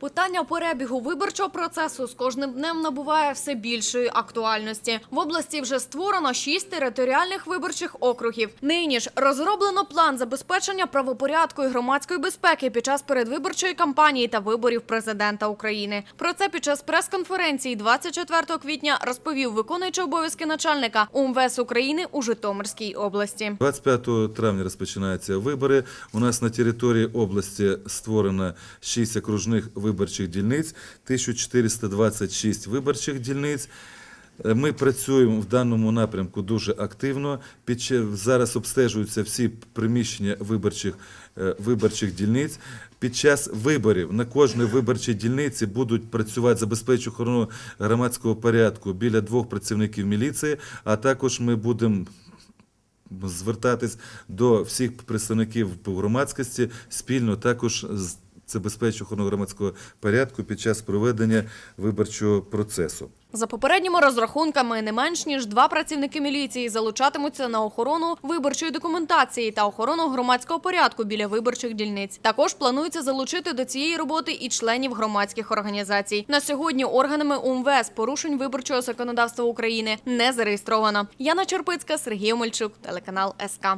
Питання перебігу виборчого процесу з кожним днем набуває все більшої актуальності. В області вже створено шість територіальних виборчих округів. Нині ж розроблено план забезпечення правопорядку і громадської безпеки під час передвиборчої кампанії та виборів президента України. Про це під час прес-конференції 24 квітня розповів виконуючий обов'язки начальника УМВС України у Житомирській області. 25 травня розпочинаються вибори. У нас на території області створено 6 окружних виборчих дільниць, 1426 виборчих дільниць. Е, Ми працюємо в даному напрямку дуже активно. Під зараз обстежуються всі приміщення виборчих, е, виборчих дільниць. Під час виборів на кожній виборчій дільниці будуть працювати забезпечуючи охорону громадського порядку біля двох працівників міліції, а також ми будемо звертатись до всіх представників громадськості спільно також з забезпечуючи охорону громадського порядку під час проведення виборчого процесу. За попередніми розрахунками, не менш ніж два працівники міліції залучатимуться на охорону виборчої документації та охорону громадського порядку біля виборчих дільниць. Також планується залучити до цієї роботи і членів громадських організацій. На сьогодні органами УМВС порушень виборчого законодавства України не зареєстровано. Яна Черпицька, Сергій Омельчук, телеканал СК.